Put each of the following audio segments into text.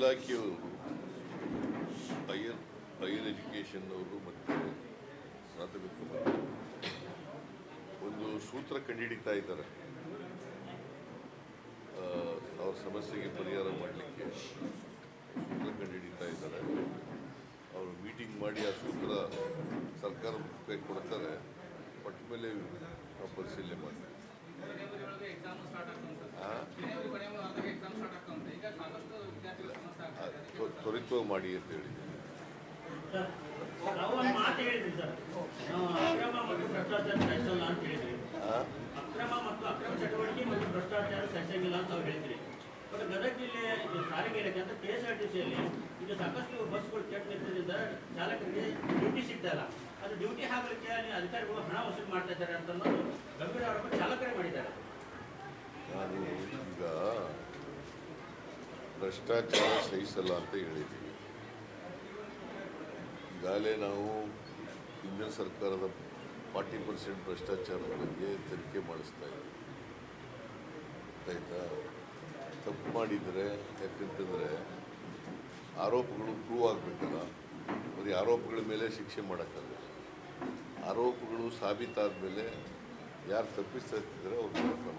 ಇಲಾಖೆಯವರು higher higher ಎಜುಕೇಷನ್ನವರು ಮತ್ತು ಪ್ರಾಥಮಿಕ ಒಂದು ಸೂತ್ರ ಕಂಡುಹಿಡಿತಾ ಇದ್ದಾರೆ. ಅವ್ರ ಸಮಸ್ಯೆಗೆ ಪರಿಹಾರ ಮಾಡಲಿಕ್ಕೆ ಸೂತ್ರ ಕಂಡುಹಿಡಿತಾ ಇದ್ದಾರೆ. ಅವರು ಮೀಟಿಂಗ್ ಮಾಡಿ ಆ ಸೂತ್ರ ಸರ್ಕಾರ ಕೊಡ್ತಾರೆ. ಪಟ್ಟ ಮೇಲೆ ಪರಿಶೀಲನೆ ಮಾಡ್ತೀವಿ. ತ್ವರಿತವಾಗಿ ಮಾಡಿ ಅಂತ ಹೇಳಿ. ಅಕ್ರಮ ಮತ್ತು ಅಕ್ರಮ ಚಟುವಟಿಕೆ ಮತ್ತು ಭ್ರಷ್ಟಾಚಾರ ಅಂತ ಹೇಳಿದ್ರಿ ಬಟ್ ಗದಗ ಜಿಲ್ಲೆ ಸಾರಿಗೆ ಇಲಾಖೆ ಅಂತ ಕೆ ಎಸ್ ಆರ್ ಟಿ ಈಗ ಸಾಕಷ್ಟು ಬಸ್ಗಳು ಕೆಟ್ಟ ನಿಂತಿದ್ದ ಚಾಲಕರಿಗೆ ಡ್ಯೂಟಿ ಸಿಗ್ತಾ ಇಲ್ಲ ಅದು ಡ್ಯೂಟಿ ಹಾಕಲಿಕ್ಕೆ ಅಧಿಕಾರಿಗಳು ಹಣ ವಸೂಲಿ ಮಾಡ್ತಾ ಇದ್ದಾರೆ ಅಂತ ಗಂಭೀರ ಆರೋಪ ಚಾಲಕರೇ ಮಾಡಿದ್ದಾರೆ. ಈಗ ಭ್ರಷ್ಟಾಚಾರ ಸಹಿಸಲ್ಲ ಅಂತ ಹೇಳಿದ್ದೀವಿ ಈಗಾಗಲೇ ನಾವು ಹಿಂದಿನ ಸರ್ಕಾರದ ಫಾರ್ಟಿ ಪರ್ಸೆಂಟ್ ಭ್ರಷ್ಟಾಚಾರದ ಬಗ್ಗೆ ತನಿಖೆ ಮಾಡಿಸ್ತಾ ಇದ್ದೀವಿ. ಆಯಿತಾ? ತಪ್ಪು ಮಾಡಿದರೆ, ಯಾಕಂತಂದರೆ ಆರೋಪಗಳು ಪ್ರೂವ್ ಆಗಬೇಕಲ್ಲ. ಬರೀ ಆರೋಪಗಳ ಮೇಲೆ ಶಿಕ್ಷೆ ಮಾಡೋಕ್ಕಾಗಲ್ಲ. ಆರೋಪಗಳು ಸಾಬೀತಾದ ಮೇಲೆ ಯಾರು ತಪ್ಪಿಸ್ತಿದ್ರೆ ಅವ್ರಿಗೆ ಅವ್ರ ಮೇಲೆ ಕ್ರಮ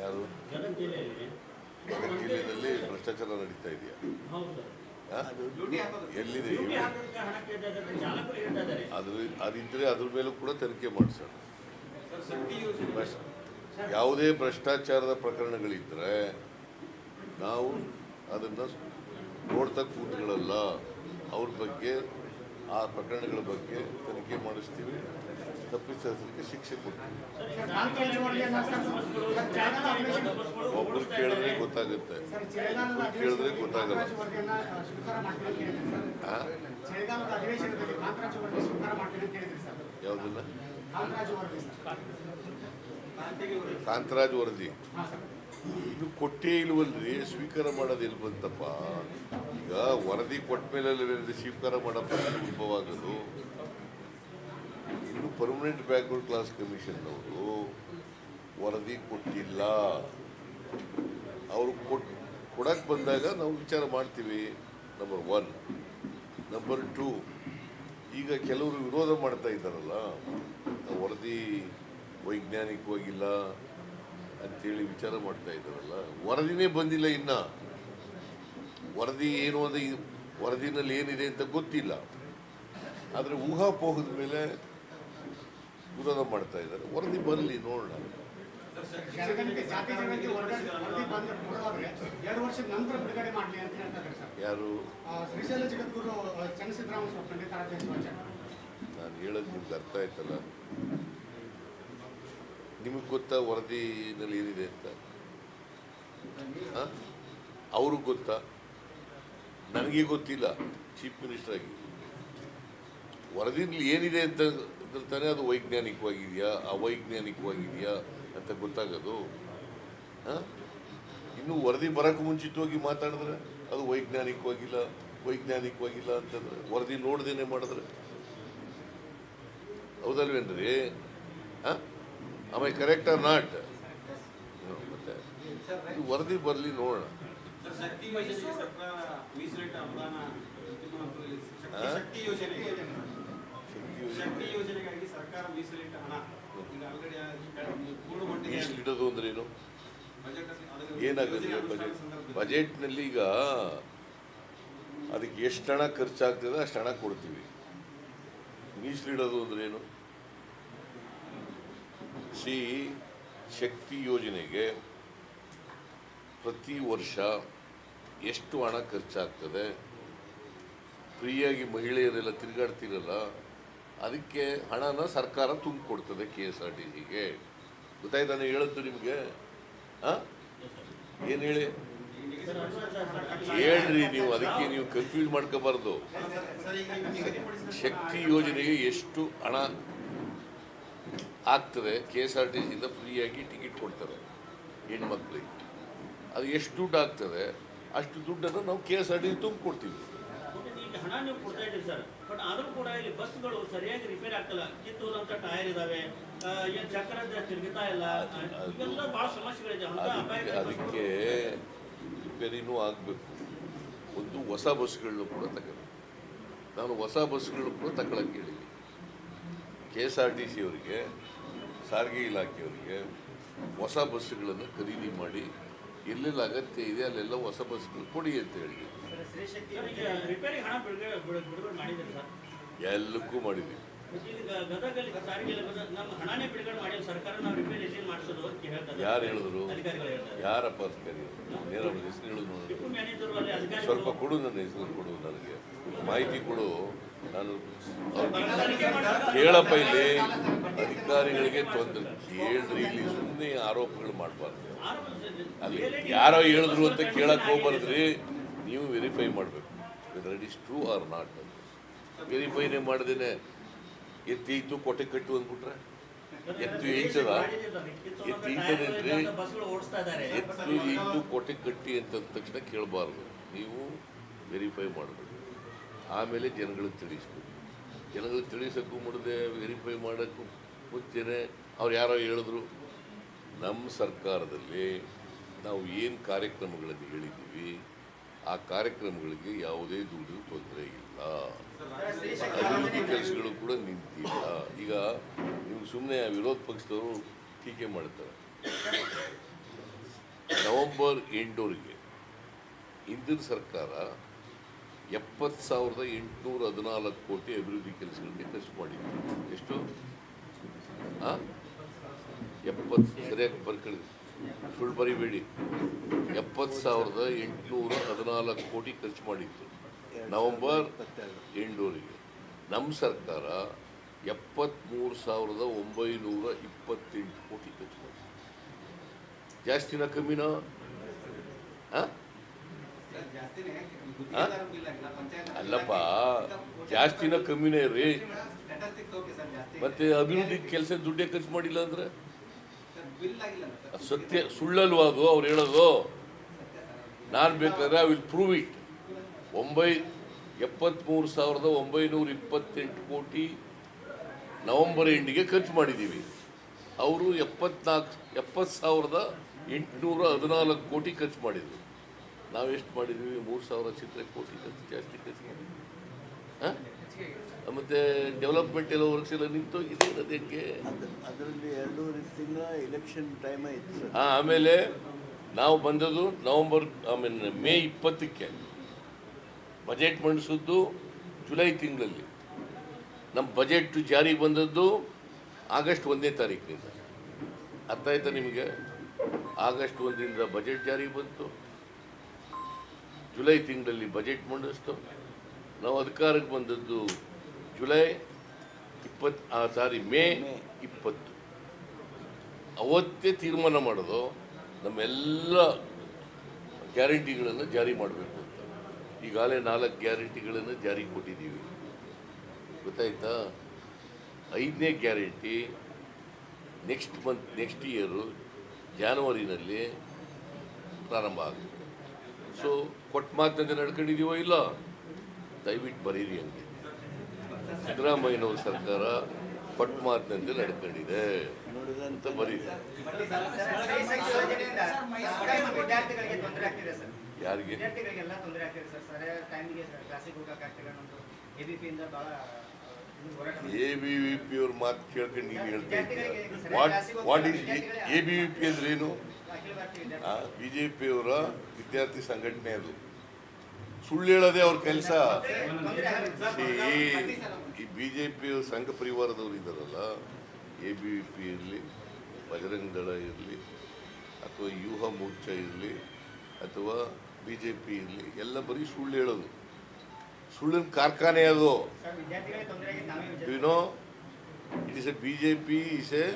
ಯಾರು? ಜಿಲ್ಲೆಯಲ್ಲಿ ಭ್ರಷ್ಟಾಚಾರ ನಡೀತಾ ಇದೆಯಾ? ಎಲ್ಲಿದೆ ಅದ್ರ ಅದಿದ್ದರೆ ಅದ್ರ ಮೇಲೂ ಕೂಡ ತನಿಖೆ ಮಾಡಿಸೋಣ. ಯಾವುದೇ ಭ್ರಷ್ಟಾಚಾರದ ಪ್ರಕರಣಗಳಿದ್ದರೆ ನಾವು ಅದನ್ನು ನೋಡ್ತಾ ಕೂತ್ಗಳಲ್ಲ ಅವ್ರ ಬಗ್ಗೆ, ಆ ಪ್ರಕರಣಗಳ ಬಗ್ಗೆ ತನಿಖೆ ಮಾಡಿಸ್ತೀವಿ. ತಪ್ಪಿಸಲಿಕ್ಕೆ ಶಿಕ್ಷೆ ಕೊಡ್ತೀವಿ. ಒಬ್ಬರು ಕೇಳಿದ್ರೆ. ಗೊತ್ತಾಗುತ್ತೆ. ಕೇಳಿದ್ರೆ ಗೊತ್ತಾಗಲ್ಲ. ಯಾವುದಿಲ್ಲ ಕಾಂತರಾಜು ವರದಿ. ಇದು ಕೊಟ್ಟೇ ಇಲ್ವಲ್ರಿ, ಸ್ವೀಕಾರ ಮಾಡೋದು ಎಲ್ಲಿ ಬಂತಪ್ಪ ಈಗ ವರದಿ ಕೊಟ್ಟ ಮೇಲೆ ಸ್ವೀಕಾರ ಮಾಡೋ ಆಗೋದು ಇನ್ನು ಪರ್ಮನೆಂಟ್ ಬ್ಯಾಕ್ವರ್ಡ್ ಕ್ಲಾಸ್ ಕಮಿಷನ್ನವರು ವರದಿ ಕೊಟ್ಟಿಲ್ಲ. ಅವರು ಕೊಡಕ್ಕೆ ಬಂದಾಗ ನಾವು ವಿಚಾರ ಮಾಡ್ತೀವಿ. ನಂಬರ್ ಒನ್ ನಂಬರ್ ಟೂ ಈಗ ಕೆಲವರು ವಿರೋಧ ಮಾಡ್ತಾ ಇದ್ದಾರಲ್ಲ ವರದಿ ವೈಜ್ಞಾನಿಕವಾಗಿಲ್ಲ ಅಂತೇಳಿ ವಿಚಾರ ಮಾಡ್ತಾ ಇದ್ದಾರಲ್ಲ. ವರದಿನೇ ಬಂದಿಲ್ಲ ಇನ್ನ. ವರದಿ ಏನು ಈ ವರದಿನಲ್ಲಿ ಏನಿದೆ ಅಂತ ಗೊತ್ತಿಲ್ಲ. ಆದರೆ ಊಹಾಪೋಹದ ಮೇಲೆ ವಿರೋಧ ಮಾಡ್ತಾ ಇದ್ದಾರೆ. ವರದಿ ಬರಲಿ ನೋಡೋಣ. ಯಾರು? ನಾನು ಹೇಳೋದು ನಿಮ್ಗೆ ಅರ್ಥ ಆಯ್ತಲ್ಲ? ನಿಮಗೆ ಗೊತ್ತಾ ವರದಿನಲ್ಲಿ ಏನಿದೆ ಅಂತ? ಅವ್ರಿಗೆ ಗೊತ್ತಾ? ನನಗೆ ಗೊತ್ತಿಲ್ಲ, ಚೀಫ್ ಮಿನಿಸ್ಟರ್ ಆಗಿ. ವರದಿನಲ್ಲಿ ಏನಿದೆ ಅಂತ ಅಂದ್ರೆ ಅದು ವೈಜ್ಞಾನಿಕವಾಗಿದೆಯಾ, ಅವೈಜ್ಞಾನಿಕವಾಗಿದೆಯಾ ಅಂತ ಗೊತ್ತಾಗೋದು? ಇನ್ನು ವರದಿ ಬರೋಕ್ಕೆ ಮುಂಚಿತವಾಗಿ ಮಾತಾಡಿದ್ರೆ ಅದು ವೈಜ್ಞಾನಿಕವಾಗಿಲ್ಲ ವೈಜ್ಞಾನಿಕವಾಗಿಲ್ಲ ಅಂತಂದ್ರೆ, ವರದಿ ನೋಡ್ದೇನೆ ಮಾಡಿದ್ರೆ. ಹೌದಲ್ವೇನ್ರಿ? ಹಾಂ? ಆಮೈ ಕರೆಕ್ಟ್ ಆರ್ ನಾಟ್ ಮತ್ತೆ ಇದು ವರದಿ ಬರಲಿ ನೋಡೋಣ. ಮೀಸಲಿಡೋದು ಅಂದ್ರೆ ಏನು? ಏನಾಗುತ್ತೆ ಬಜೆಟ್? ಬಜೆಟ್ನಲ್ಲಿ ಈಗ ಅದಕ್ಕೆ ಎಷ್ಟು ಹಣ ಖರ್ಚಾಗ್ತದೆ ಅಷ್ಟು ಹಣ ಕೊಡ್ತೀವಿ. ಮೀಸಲಿಡೋದು ಅಂದ್ರೆ ಏನು? ಸಿ ಶಕ್ತಿ ಯೋಜನೆಗೆ ಪ್ರತಿ ವರ್ಷ ಎಷ್ಟು ಹಣ ಖರ್ಚಾಗ್ತದೆ? ಫ್ರೀಯಾಗಿ ಮಹಿಳೆಯರೆಲ್ಲ ತಿರುಗಾಡ್ತಿರಲ್ಲ, ಅದಕ್ಕೆ ಹಣನ ಸರ್ಕಾರ ತುಂಬಿಕೊಡ್ತದೆ ಕೆ ಎಸ್ ಆರ್ ಟಿ ಸಿಗೆ. ಗೊತ್ತಾಯ್ತಾನೆ ಹೇಳುತ್ತು ನಿಮಗೆ? ಹಾಂ? ಏನು ಹೇಳಿ? ಹೇಳ್ರಿ ನೀವು, ಅದಕ್ಕೆ ನೀವು ಕನ್ಫ್ಯೂಸ್ ಮಾಡ್ಕೋಬಾರ್ದು. ಶಕ್ತಿ ಯೋಜನೆಗೆ ಎಷ್ಟು ಹಣ ಆಗ್ತದೆ ಕೆ ಎಸ್ ಆರ್ ಟಿ ಸಿಯಿಂದ ಫ್ರೀಯಾಗಿ ಟಿಕೆಟ್ ಕೊಡ್ತಾರೆ ಹೆಣ್ಮಕ್ಳಿಗೆ. ಅದು ಎಷ್ಟು ದುಡ್ಡು ಆಗ್ತದೆ ಅಷ್ಟು ದುಡ್ಡನ್ನು ನಾವು ಕೆ ಎಸ್ ಆರ್ ಟಿ ತುಂಬಿ ಇದಕ್ಕೆ ಹಣ ನೀವು ಕೊಡ್ತಾ ಇದ್ದೀರಿ ಸರ್ ಬಟ್ ಆದರೂ ಕೂಡ ಇಲ್ಲಿ ಬಸ್ಗಳು ಸರಿಯಾಗಿ ರಿಪೇರಿ ಆಗ್ತಿಲ್ಲ ಕಿತ್ತೂರಂತ ಟೈರ್ ಇದಾವೆ ಏನ್ ಚಕ್ರದ ತಿರುಗುತ್ತಾ ಇಲ್ಲ ಇವೆಲ್ಲ ಬಹಳ ಸಮಸ್ಯೆಗಳಿದೆ ಅದಕ್ಕೆ ರಿಪೇರಿನೂ ಆಗಬೇಕು. ಒಂದು ಹೊಸ ಬಸ್ಗಳನ್ನು ಕೂಡ ತಗೋಬೇಕು ನಾನು ಹೊಸ ಬಸ್ಗಳನ್ನೂ ಕೂಡ ತಗೊಳಕ್ಕೆ ಹೇಳಿದ್ದೀನಿ K S R T C ಅವರಿಗೆ ಸಾರಿಗೆ ಇಲಾಖೆಯವರಿಗೆ ಹೊಸ ಬಸ್ಸುಗಳನ್ನು ಖರೀದಿ ಮಾಡಿ ಎಲ್ಲೆಲ್ಲ ಅಗತ್ಯ ಇದೆ ಅಲ್ಲೆಲ್ಲ ಹೊಸ ಬಸ್ಗಳು ಕೊಡಿ ಅಂತ ಹೇಳಿ ಸರ್, ಈಗ ರಿಪೇರಿ ಹಣ ಬಿಡುಗಡೆ ಬಿಡು- ಬಿಡುಗಡೆ ಮಾಡಿದ್ದೀರಿ ಸರ್? ಎಲ್ಲಕ್ಕೂ ಮಾಡಿದ್ದೀವಿ. ಯಾರು ಹೇಳಿದ್ರು? ಯಾರಪ್ಪ ಅಧಿಕಾರಿ? ನೇರ ಅವ್ರ ಹೆಸರು ಹೇಳಿದ್ರು ಸ್ವಲ್ಪ ಕೊಡು ನನ್ನ ಹೆಸರು ಕೊಡು ನನಗೆ. ಮಾಹಿತಿ ಕೊಡು. ನಾನು ಕೇಳಪ್ಪ ಇಲ್ಲಿ. ಅಧಿಕಾರಿಗಳಿಗೆ ತೊಂದರೆ. ಕೇಳ್ರಿ ಇಲ್ಲಿ ಸುಮ್ಮನೆ ಆರೋಪಗಳು ಮಾಡಬಾರ್ದು. ಅಲ್ಲಿ ಯಾರೋ ಹೇಳಿದ್ರು ಅಂತ ಕೇಳಕ್ ಹೋಗ್ಬಾರ್ದ್ರಿ. ನೀವು ವೆರಿಫೈ ಮಾಡಬೇಕು. Whether it is true or not ವೆರಿಫೈನೇ ಮಾಡ್ದೇನೆ. ಎತ್ತಿ ಇತ್ತು ಕೊಟ್ಟೆ ಕಟ್ಟು ಅಂದ್ಬಿಟ್ರೆ? ಎತ್ತು ಈಜದ ಎತ್ತು ಈಜದೇನ್ರಿ ಎತ್ತು ಇತ್ತು ಕೊಟ್ಟೆ ಕಟ್ಟಿ ಅಂತ ತಕ್ಷಣ ಕೇಳಬಾರ್ದು. ನೀವು ವೆರಿಫೈ ಮಾಡಬೇಕು. ಆಮೇಲೆ ಜನಗಳಿಗೆ ತಿಳಿಸ್ಬೇಕು. ಜನಗಳಿಗೆ ತಿಳಿಸೋಕ್ಕೂ ಮುಡದೆ ವೆರಿಫೈ ಮಾಡೋಕ್ಕೂ ಮುಂಚೆನೆ ಅವ್ರು ಯಾರೋ ಹೇಳಿದ್ರು ನಮ್ಮ ಸರ್ಕಾರದಲ್ಲಿ ನಾವು ಏನು ಕಾರ್ಯಕ್ರಮಗಳನ್ನು ಹೇಳಿದ್ದೀವಿ, ಆ ಕಾರ್ಯಕ್ರಮಗಳಿಗೆ ಯಾವುದೇ ದುಡ್ಡು ತೊಂದರೆ ಇಲ್ಲ. ಅಭಿವೃದ್ಧಿ ಕೆಲಸಗಳು ಕೂಡ ನಿಂತಿಲ್ಲ. ಈಗ ನೀವು ಸುಮ್ಮನೆ ವಿರೋಧ ಪಕ್ಷದವರು ಟೀಕೆ ಮಾಡ್ತಾರೆ. ನವೆಂಬರ್ ಎಂಟುವರೆಗೆ ಹಿಂದಿನ ಸರ್ಕಾರ ಎಪ್ಪತ್ತು ಸಾವಿರದ ಎಂಟುನೂರ ಹದಿನಾಲ್ಕು ಕೋಟಿ ಅಭಿವೃದ್ಧಿ ಕೆಲಸಗಳಿಗೆ ಖರ್ಚು ಮಾಡಿತ್ತು. ಎಷ್ಟು? ಎಪ್ಪತ್ತು ಸರಿಯಾಗಿ ಬರ್ಕೊಳ್ಳಿ ಸುಳ್ಳು ಬರಿಬೇಡಿ. ಎಪ್ಪತ್ತು ಸಾವಿರದ ಎಂಟುನೂರ ಹದಿನಾಲ್ಕು ಕೋಟಿ ಖರ್ಚು ಮಾಡಿತ್ತು. ನವೆಂಬರ್ ಎಂಟೂರಿಗೆ ನಮ್ಮ ಸರ್ಕಾರ ಎಪ್ಪತ್ತ್ಮೂರು ಸಾವಿರದ ಒಂಬೈನೂರ ಇಪ್ಪತ್ತೆಂಟು ಕೋಟಿ ಖರ್ಚು ಜಾಸ್ತಿನ ಕಮ್ಮಿನ? ಅಲ್ಲಪ್ಪ ಜಾಸ್ತಿನ ಕಮ್ಮಿನೇ ರೀ. ಮತ್ತೆ ಅಭಿವೃದ್ಧಿ ಕೆಲಸ ದುಡ್ಡೇ ಖರ್ಚು ಮಾಡಿಲ್ಲ ಅಂದ್ರೆ? ಸತ್ಯ ಸುಳ್ಳಲ್ವಾ ಅದು ಅವ್ರು ಹೇಳೋದು. ನಾನು ಬೇಕಾದ್ರೆ ಐ ವಿಲ್ ಪ್ರೂವ್ ಇಟ್ ಒಂಬೈ ಎಪ್ಪತ್ತ್ಮೂರು ಸಾವಿರದ ಒಂಬೈನೂರ ಇಪ್ಪತ್ತೆಂಟು ಕೋಟಿ ನವಂಬರ್ ಎಂಡಿಗೆ ಖರ್ಚು ಮಾಡಿದ್ದೀವಿ. ಅವರು ಎಪ್ಪತ್ನಾಲ್ಕು ಎಪ್ಪತ್ತು ಸಾವಿರದ ಎಂಟುನೂರ ಹದಿನಾಲ್ಕು ಕೋಟಿ ಖರ್ಚು ಮಾಡಿದ್ರು. ನಾವು ಎಷ್ಟು ಮಾಡಿದ್ವಿ? ಮೂರು ಸಾವಿರ ಚಿತ್ರ ಕೋಟಿ ಖರ್ಚು ಜಾಸ್ತಿ ಖರ್ಚು ಮಾಡಿದ್ವಿ. ಹಾಂ? ಮತ್ತು ಡೆವಲಪ್ಮೆಂಟ್ ಎಲ್ಲ ವರ್ಕ್ಸ್ ಎಲ್ಲ ನಿಂತೋಗಿದೆ ಅದಕ್ಕೆ ಅದರಲ್ಲಿ ಎರಡೂವರೆ ತಿಂಗಳ ಎಲೆಕ್ಷನ್ ಟೈಮ್ ಆಯಿತು ಹಾಂ ಆಮೇಲೆ ನಾವು ಬಂದದ್ದು ನವಂಬರ್ ಐ ಮೀನ್ ಮೇ ಇಪ್ಪತ್ತಕ್ಕೆ. ಬಜೆಟ್ ಮಂಡಿಸಿದ್ದು ಜುಲೈ ತಿಂಗಳಲ್ಲಿ. ನಮ್ಮ ಬಜೆಟ್ ಜಾರಿಗೆ ಬಂದದ್ದು ಆಗಸ್ಟ್ ಒಂದನೇ ತಾರೀಕಿನಿಂದ. ಅರ್ಥ ಆಯ್ತಾ ನಿಮಗೆ? ಆಗಸ್ಟ್ ಒಂದರಿಂದ ಬಜೆಟ್ ಜಾರಿಗೆ ಬಂತು. ಜುಲೈ ತಿಂಗಳಲ್ಲಿ ಬಜೆಟ್ ಮಂಡಿಸ್ತು. ನಾವು ಅಧಿಕಾರಕ್ಕೆ ಬಂದದ್ದು ಜುಲೈ ಇಪ್ಪತ್ತು ಸಾರಿ ಮೇ ಇಪ್ಪತ್ತು. ಅವತ್ತೇ ತೀರ್ಮಾನ ಮಾಡೋದು. ನಮ್ಮೆಲ್ಲ ಗ್ಯಾರಂಟಿಗಳನ್ನು ಜಾರಿ ಮಾಡಬೇಕು. ಈಗಾಗಲೇ ನಾಲ್ಕು ಗ್ಯಾರಂಟಿಗಳನ್ನು ಜಾರಿ ಕೊಟ್ಟಿದ್ದೀವಿ. ಗೊತ್ತಾಯ್ತಾ? ಐದನೇ guarantee next month, next year ಜಾನ್ವರಿನಲ್ಲಿ ಪ್ರಾರಂಭ ಆಗುತ್ತೆ. ಸೊ ಕೊಟ್ಟ ಮಾತಂತೆ ನಡ್ಕೊಂಡಿದ್ದೀವೋ ಇಲ್ಲ? ದಯವಿಟ್ಟು ಬರೀರಿ ಹಂಗೆ. ಸಿದ್ದರಾಮಯ್ಯನವ್ರ ಸರ್ಕಾರ ಕೊಟ್ಟ ಮಾತಿನಂತೆ ನಡ್ಕೊಂಡಿದೆ. ಅಂತ ಬರೀರಿ. ಯಾರಿಗೆ? ಎ ಬಿ ವಿ ಪಿ ಅವ್ರ ಮಾತು ಕೇಳ್ಕೊಂಡು ನೀವು ಹೇಳ್ತಾ ಇದ್ದೀಯ what what is A B V P ಅಂದ್ರೆ ಏನು? ಬಿ ಜೆ ಪಿಯವರ ವಿದ್ಯಾರ್ಥಿ ಸಂಘಟನೆ ಅದು. ಸುಳ್ಳು ಹೇಳೋದೇ ಅವ್ರ ಕೆಲಸ. ಈ ಬಿ ಜೆ ಪಿ ಸಂಘ ಪರಿವಾರದವ್ರು ಇದ್ದಾರಲ್ಲ ಎ ಬಿ ವಿ ಪಿ ಇರಲಿ ಬಜರಂಗ ದಳ ಇರಲಿ ಅಥವಾ ಯೂಹ ಮೋರ್ಚಾ ಇರಲಿ ಅಥವಾ ಬಿ ಜೆ ಪಿ ಇರಲಿ ಎಲ್ಲ ಬರೀ ಸುಳ್ಳು ಹೇಳೋದು. ಸುಳ್ಳಿನ ಕಾರ್ಖಾನೆ ಅದು. You know it is B J P is a A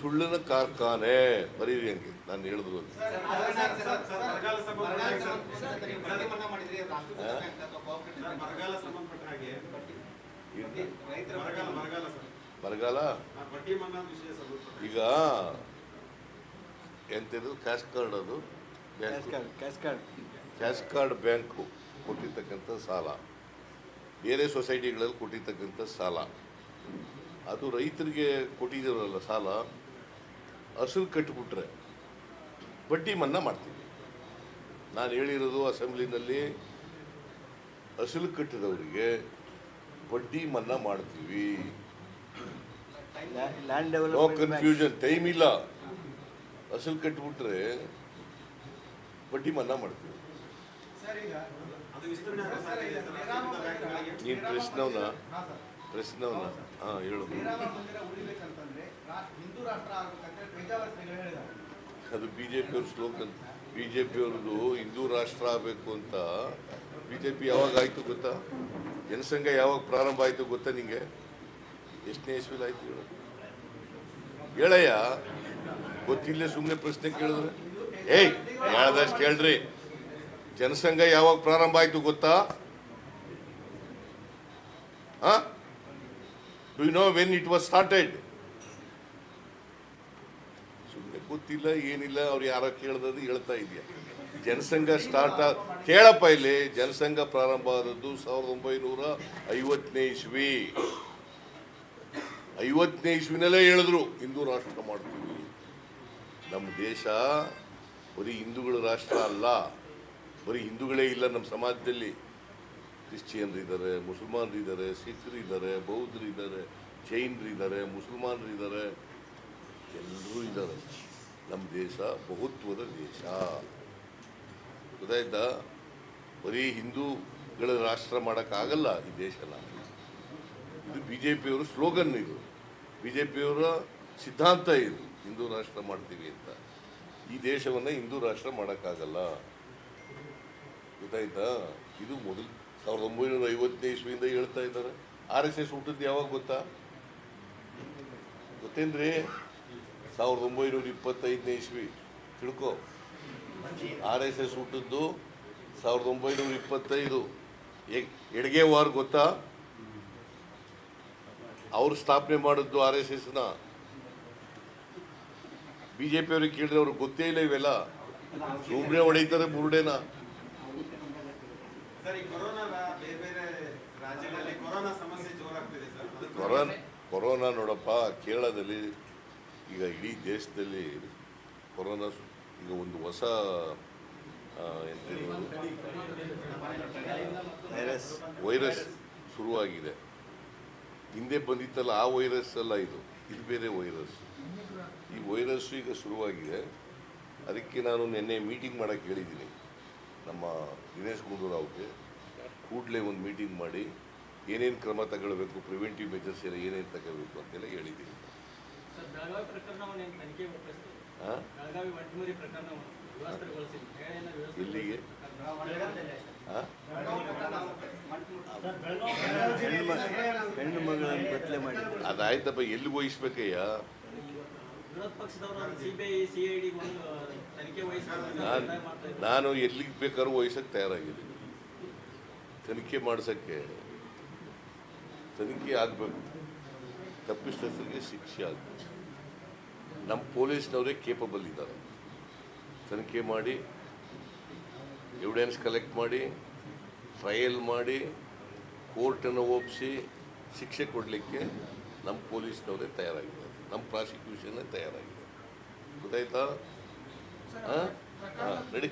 ಸುಳ್ಳಿನ ಕಾರ್ಖಾನೆ. ಬರೀರಿ ಹಂಗೆ ನಾನು ಹೇಳಿದ್ರು ಅಂತ ಬರಗಾಲ ಈಗ ಎಂತಿರೋದು ಕ್ಯಾಶ್ ಕಾರ್ಡ್ ಅದು. Bank. Card cash card. Bank ಕೊಟ್ಟಿರ್ತಕ್ಕಂಥ ಸಾಲ. ಬೇರೆ ಸೊಸೈಟಿಗಳಲ್ಲಿ ಕೊಟ್ಟಿರ್ತಕ್ಕಂಥ ಸಾಲ. ಅದು ರೈತರಿಗೆ ಕೊಟ್ಟಿದ್ದೀರಲ್ಲ ಸಾಲ ಅಸಲು ಕಟ್ಟಿಬಿಟ್ರೆ ಬಡ್ಡಿ ಮನ್ನಾ ಮಾಡ್ತೀವಿ. ನಾನು ಹೇಳಿರೋದು ಅಸೆಂಬ್ಲಿನಲ್ಲಿ ಅಸಲು ಕಟ್ಟಿದವರಿಗೆ ಬಡ್ಡಿ ಮನ್ನಾ ಮಾಡ್ತೀವಿ. ನೋ ಕನ್ಫ್ಯೂಷನ್ ಟೈಮ್ ಇಲ್ಲ. ಅಸಲು ಕಟ್ಟಿಬಿಟ್ರೆ ಬಡ್ಡಿ ಮನ್ನಾ ಮಾಡ್ತೀವಿ. ನೀನು ಪ್ರಶ್ನವನ್ನ ಪ್ರಶ್ನವನ್ನ ಹಾಂ, ಹೇಳು. ಅದು ಬಿ ಜೆ ಪಿಯವ್ರ ಸ್ಲೋಗನ್ ಬಿ ಜೆ ಪಿಯವ್ರದ್ದು ಹಿಂದೂ ರಾಷ್ಟ್ರ ಆಗಬೇಕು ಅಂತ ಬಿ ಜೆ ಪಿ ಯಾವಾಗ ಆಯಿತು ಗೊತ್ತಾ? ಜನಸಂಘ ಯಾವಾಗ ಪ್ರಾರಂಭ ಆಯಿತು ಗೊತ್ತಾ ನಿಂಗೆ? ಎಷ್ಟನೇ ಇಸ್ವಿಲ್ ಆಯ್ತು ಹೇಳು. ಹೇಳಯ್ಯ. ಗೊತ್ತಿಲ್ಲ ಸುಮ್ಮನೆ ಪ್ರಶ್ನೆ ಕೇಳಿದ್ರೆ. ಏಯ್! ಹೇಳ್ದಷ್ಟು ಕೇಳ್ರಿ. ಜನಸಂಘ ಯಾವಾಗ ಪ್ರಾರಂಭ ಆಯಿತು ಗೊತ್ತಾ? Do you know when it was started ಸುಮ್ಮನೆ ಗೊತ್ತಿಲ್ಲ, ಏನಿಲ್ಲ, ಅವ್ರು ಯಾರೋ ಕೇಳ್ದದು ಹೇಳ್ತಾ ಇದೆಯಾ ಜನಸಂಘ ಸ್ಟಾರ್ಟ್ ಕೇಳಪ್ಪ ಇಲ್ಲಿ, ಜನಸಂಘ ಪ್ರಾರಂಭ ಆದದ್ದು ಸಾವಿರದ ಒಂಬೈನೂರ ಐವತ್ತನೇ ಇಸ್ವಿ. ಐವತ್ತನೇ ಇಸ್ವಿನಲ್ಲೇ ಹೇಳಿದ್ರು, ಹಿಂದೂ ರಾಷ್ಟ್ರ ಮಾಡ್ತೀವಿ. ನಮ್ಮ ದೇಶ ಬರೀ ಹಿಂದೂಗಳ ರಾಷ್ಟ್ರ ಅಲ್ಲ, ಬರೀ ಹಿಂದೂಗಳೇ ಇಲ್ಲ ನಮ್ಮ ಸಮಾಜದಲ್ಲಿ. ಕ್ರಿಶ್ಚಿಯನ್ರಿದ್ದಾರೆ, ಮುಸಲ್ಮಾನರಿದ್ದಾರೆ, ಸಿಖ್ರಿದ್ದಾರೆ ಬೌದ್ಧರಿದ್ದಾರೆ ಮುಸಲ್ಮಾನರು ಇದ್ದಾರೆ ಎಲ್ಲರೂ ಇದ್ದಾರೆ. ನಮ್ಮ ದೇಶ ಬಹುತ್ವದ ದೇಶ. ಗೊತ್ತಾಯ್ತಾ? ಬರೀ ಹಿಂದೂಗಳ ರಾಷ್ಟ್ರ ಮಾಡೋಕ್ಕಾಗಲ್ಲ ಈ ದೇಶನ ಇದು ಬಿ ಜೆ ಪಿಯವರು ಸ್ಲೋಗನ್ ಇದು. ಬಿ ಜೆ ಪಿಯವರ ಸಿದ್ಧಾಂತ ಇದು. ಹಿಂದೂ ರಾಷ್ಟ್ರ ಮಾಡ್ತೀವಿ ಅಂತ. ಈ ದೇಶವನ್ನು ಹಿಂದೂ ರಾಷ್ಟ್ರ ಮಾಡೋಕ್ಕಾಗಲ್ಲ. ಗೊತ್ತಾಯ್ತಾ? ಇದು ಮೊದಲು ಸಾವಿರದ ಒಂಬೈನೂರ ಐವತ್ತನೇ ಇಸ್ವಿಯಿಂದ ಹೇಳ್ತಾ ಇದ್ದಾರೆ. ಆರ್ ಎಸ್ ಎಸ್ ಹುಟ್ಟಿದ್ದು ಯಾವಾಗ ಗೊತ್ತಾ? ಗೊತ್ತೇನ್ರಿ? ಸಾವಿರದ ಒಂಬೈನೂರ ಇಪ್ಪತ್ತೈದನೇ ಇಸ್ವಿ. ತಿಳ್ಕೊ. ಆರ್ ಎಸ್ ಎಸ್ ಹುಟ್ಟಿದ್ದು ಸಾವಿರದ ಒಂಬೈನೂರ ಇಪ್ಪತ್ತೈದು. ಎಡ್ಗೆ ವಾರ್ ಗೊತ್ತಾ? ಅವ್ರು ಸ್ಥಾಪನೆ ಮಾಡಿದ್ದು ಆರ್ ಎಸ್ ಎಸ್ನ. ಬಿ ಜೆ ಪಿಯವ್ರಿಗೆ ಕೇಳಿದ್ರೆ ಅವ್ರಿಗೆ ಗೊತ್ತೇ ಇಲ್ಲ ಇವೆಲ್ಲ. ಸುಮ್ಮನೆ ಹೊಡೀತಾರೆ ಬುರುಡೆನ ಸರ್ ಈ ಕೊರೋನಾ ನೋಡಪ್ಪ ಕೇರಳದಲ್ಲಿ ಈಗ ಇಡೀ ದೇಶದಲ್ಲಿ ಕೊರೋನಾ ಈಗ ಒಂದು ಹೊಸ ವೈರಸ್ ಶುರುವಾಗಿದೆ. ಹಿಂದೆ ಬಂದಿತ್ತಲ್ಲ ಆ ವೈರಸ್ ಅಲ್ಲ ಇದು. ಇದು ಬೇರೆ ವೈರಸ್. ಈ ವೈರಸ್ ಈಗ ಶುರುವಾಗಿದೆ. ಅದಕ್ಕೆ ನಾನು ನಿನ್ನೆ ಮೀಟಿಂಗ್ ಮಾಡಕ್ಕೆ ಹೇಳಿದ್ದೀನಿ. ನಮ್ಮ ದಿನೇಶ್ ಗುಂಡೂರಾವ್ಗೆ ಕೂಡಲೇ ಒಂದು ಮೀಟಿಂಗ್ ಮಾಡಿ ಏನೇನು ಕ್ರಮ ತಗೊಳ್ಬೇಕು ಪ್ರಿವೆಂಟಿವ್ ಮೆಜರ್ಸ್ ಎಲ್ಲ ಏನೇನು ತಗೋಬೇಕು ಅಂತೆಲ್ಲ ಹೇಳಿದ್ದೀನಿ. ಎಲ್ಲಿಗೆ? ಹಾಂ ಹೆಣ್ಣು ಮ- ಹೆಣ್ಣು ಮಗಳನ್ನು ಅದಾಯ್ತಪ್ಪ ಎಲ್ಲಿ ವಹಿಸ್ಬೇಕಯ್ಯ? ನಾನು. ನಾನು ಎಲ್ಲಿಗೆ ಬೇಕಾದ್ರೂ ವಹಿಸಕ್ಕೆ ತಯಾರಾಗಿದ್ದೀನಿ. ತನಿಖೆ ಮಾಡಿಸೋಕ್ಕೆ ತನಿಖೆ ಆಗಬೇಕು. ತಪ್ಪಿಸ್ತಿಗೆ ಶಿಕ್ಷೆ ಆಗಬೇಕು. ನಮ್ಮ ಪೊಲೀಸ್ನವರೇ ಕೇಪಬಲ್ ಇದ್ದಾರೆ. ತನಿಖೆ ಮಾಡಿ ಎವಿಡೆನ್ಸ್ ಕಲೆಕ್ಟ್ ಮಾಡಿ ಟ್ರಯಲ್ ಮಾಡಿ ಕೋರ್ಟನ್ನು ಒಪ್ಪಿಸಿ ಶಿಕ್ಷೆ ಕೊಡಲಿಕ್ಕೆ ನಮ್ಮ ಪೊಲೀಸ್ನವರೇ ತಯಾರಾಗಿದ್ದಾರೆ. ನಮ್ಮ ಪ್ರಾಸಿಕ್ಯೂಷನ್ ತಯಾರಾಗಿದೆ. ಗೊತ್ತಾಯ್ತಾ? ಹಾಂ? ಹಾಂ ನಡಿ